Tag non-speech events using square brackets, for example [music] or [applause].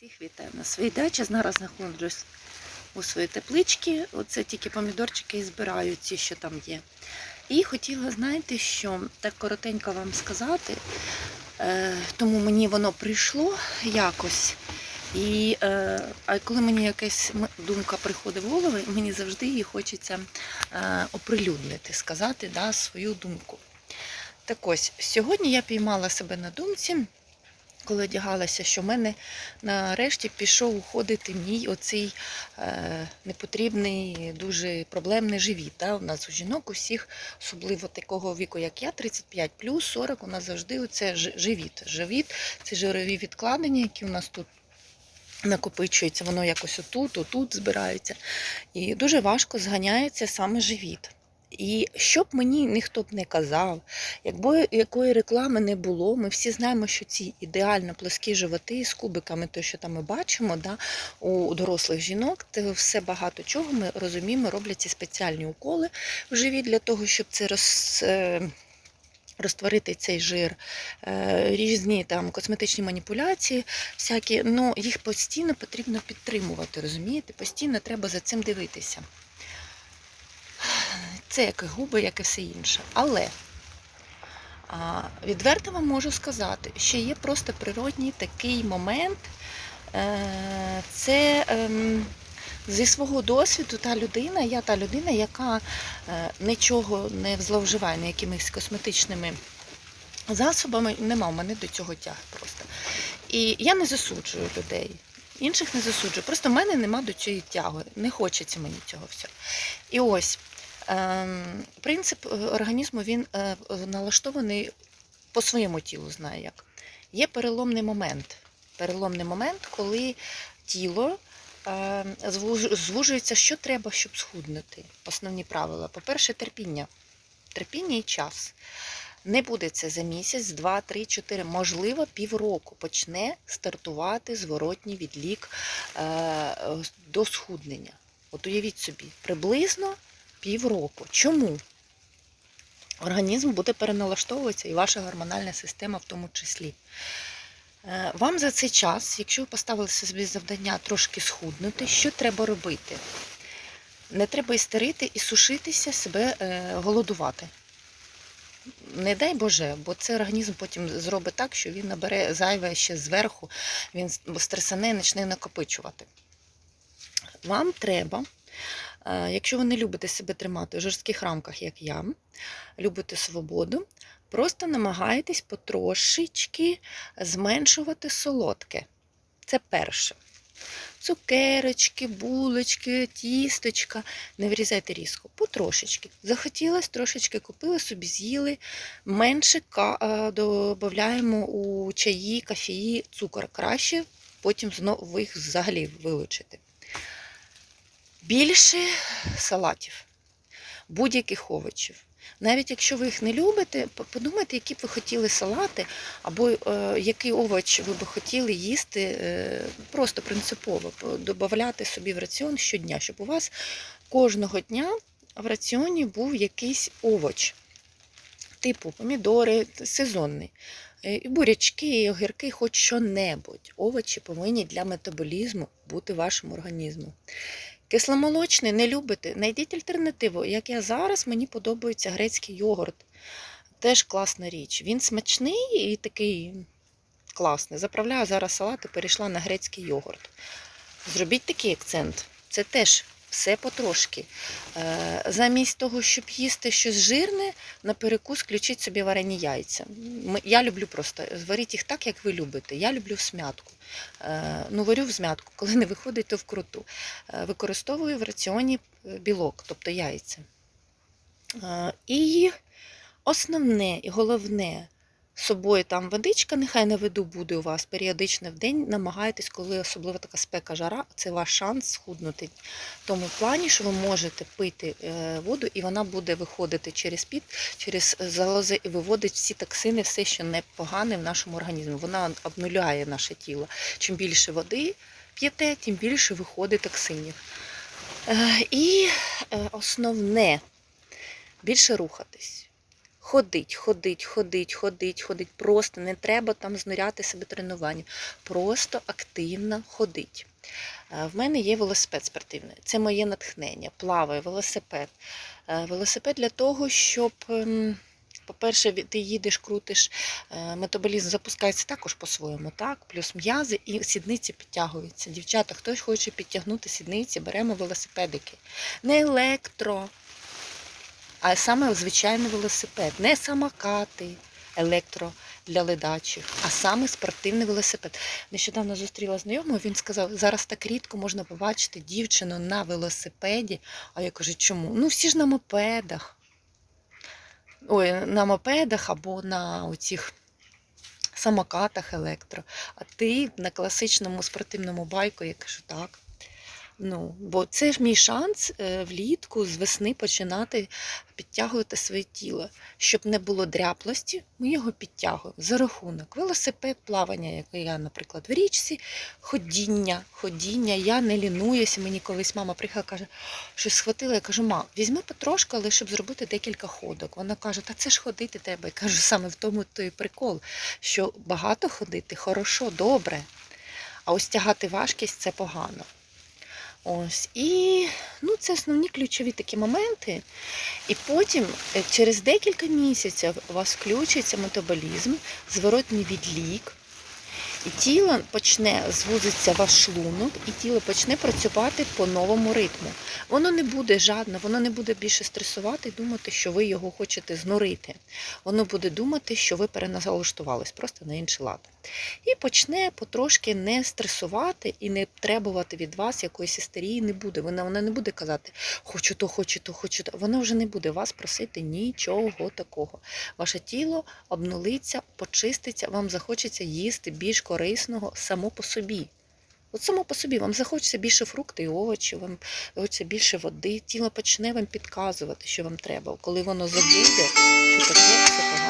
Всіх вітаю на своїй дачі. Зараз знаходжусь у своїй тепличці. Оце тільки помідорчики і збираю ці, що там є. І хотіла, знаєте, що так коротенько вам сказати, е, тому мені воно прийшло якось. І е, а коли мені якась думка приходить в голову, мені завжди її хочеться е, оприлюднити, сказати да, свою думку. Так ось, сьогодні я піймала себе на думці, коли одягалася, що в мене нарешті пішов уходити мій оцей е, непотрібний, дуже проблемний живіт. Да? У нас у жінок усіх, особливо такого віку, як я, 35 плюс 40, у нас завжди оце живіт. Живіт це жирові відкладення, які у нас тут. Накопичується, воно якось отут, отут збирається. І дуже важко зганяється саме живіт. І що б мені ніхто б не казав, якби якої реклами не було, ми всі знаємо, що ці ідеально плоскі животи з кубиками, то що там ми бачимо, да, у дорослих жінок, це все багато чого ми розуміємо, роблять ці спеціальні уколи в живіт для того, щоб це роз. е, Розтворити цей жир, е, різні там косметичні маніпуляції, всякі, ну їх постійно потрібно підтримувати, розумієте? Постійно треба за цим дивитися. Це як і губи, як і все інше. Але відверто вам можу сказати, що є просто природній такий момент. Е, Це ем, зі свого досвіду та людина, я та людина, яка е, нічого не зловживає не якимись косметичними засобами, нема в мене до цього тяг просто. І я не засуджую людей. Інших не засуджую. Просто в мене нема до цієї тяги. Не хочеться мені цього всього. І ось принцип е, організму він е, налаштований по своєму тілу, знає як. Є переломний момент. Переломний момент, коли тіло е, звужується, що треба, щоб схуднути. Основні правила. По-перше, терпіння. Терпіння і час. Не буде це за місяць, два, три, чотири, можливо, півроку почне стартувати зворотній відлік е, до схуднення. От уявіть собі, приблизно півроку. Чому? Організм буде переналаштовуватися і ваша гормональна система в тому числі. Е, Вам за цей час, якщо ви поставили собі завдання трошки схуднути, що треба робити? Не треба істерити і сушитися, себе е, голодувати. Не дай Боже, бо це організм потім зробить так, що він набере зайве ще зверху, він стресане і почне накопичувати. Вам треба, якщо ви не любите себе тримати в жорстких рамках, як я, любите свободу, просто намагайтесь потрошечки зменшувати солодке. Це перше. Цукерочки, булочки, тісточка. Не вирізайте різко, потрошечки. Захотілось, трошечки купили, собі з'їли. Менше е, додаємо у чаї, кафеї, цукор. Краще потім знову їх взагалі вилучити. Більше салатів, будь-яких овочів. Навіть якщо ви їх не любите, подумайте, які б ви хотіли салати, або е, який овоч ви б хотіли їсти е, просто принципово, додати собі в раціон щодня, щоб у вас кожного дня в раціоні був якийсь овоч, типу помідори, сезонний. Е, І бурячки, і огірки, хоч що-небудь. Овочі повинні для метаболізму бути в вашому організму. Кисломолочний не любите, знайдіть альтернативу. Як я зараз, мені подобається грецький йогурт. Теж класна річ. Він смачний і такий класний. Заправляю зараз салат і перейшла на грецький йогурт. Зробіть такий акцент. Це теж все потрошки. Е, Замість того, щоб їсти щось жирне, на перекус включіть собі варені яйця. Я люблю просто зваріть їх так, як ви любите. Я люблю в смятку. Е, Ну, варю в змятку, [laughs] коли не виходить, то вкруту. Е, Використовую в раціоні білок, тобто яйця. І основне і головне з собою там водичка, нехай на виду буде у вас періодично в день. Намагайтесь, коли особливо така спека жара, це ваш шанс схуднути. В тому плані, що ви можете пити е, воду, і вона буде виходити через піт, через залози і виводить всі токсини, все, що не погане в нашому організмі. Вона обнуляє наше тіло. Чим більше води п'єте, тим більше виходить токсинів. Е, І е, основне більше рухатись. Ходить, ходить, ходить, ходить, ходить. Просто не треба там знуряти себе тренування. Просто активно ходить. Е, В мене є велосипед спортивний. Це моє натхнення. Плаваю, велосипед. Е, Велосипед для того, щоб, ем, по-перше, ти їдеш, крутиш, е, метаболізм запускається також по-своєму, так? Плюс м'язи і сідниці підтягуються. Дівчата, хтось хоче підтягнути сідниці, беремо велосипедики. Не електро, а саме звичайний велосипед, не самокати електро для ледачих, а саме спортивний велосипед. Нещодавно зустріла знайомого, він сказав, зараз так рідко можна побачити дівчину на велосипеді. А я кажу, чому? Ну всі ж на мопедах. Ой, на мопедах або на оцих самокатах електро. А ти на класичному спортивному байку, я кажу, так. Ну, бо це ж мій шанс е, влітку з весни починати підтягувати своє тіло. Щоб не було дряплості, ми його підтягуємо за рахунок велосипед, плавання, як я, наприклад, в річці, ходіння, ходіння. Я не лінуюся. Мені колись мама приїхала, каже, щось схватила. Я кажу, ма, візьми потрошку, але щоб зробити декілька ходок. Вона каже, та це ж ходити треба. Я кажу, саме в тому той прикол, що багато ходити хорошо, добре. А ось тягати важкість це погано. Ось. І ну, це основні ключові такі моменти. І потім, е, через декілька місяців, у вас включиться метаболізм, зворотний відлік, і тіло почне звузиться ваш шлунок, і тіло почне працювати по новому ритму. Воно не буде жадне, воно не буде більше стресувати і думати, що ви його хочете знурити. Воно буде думати, що ви переналаштувались просто на інший лад. І почне потрошки не стресувати і не требувати від вас якоїсь істерії не буде. Вона, вона не буде казати, хочу то, хочу то, хочу то. Вона вже не буде вас просити нічого такого. Ваше тіло обнулиться, почиститься, вам захочеться їсти більш корисного само по собі. От само по собі вам захочеться більше фрукти і овочів, вам захочеться більше води, тіло почне вам підказувати, що вам треба. Коли воно забуде, що таке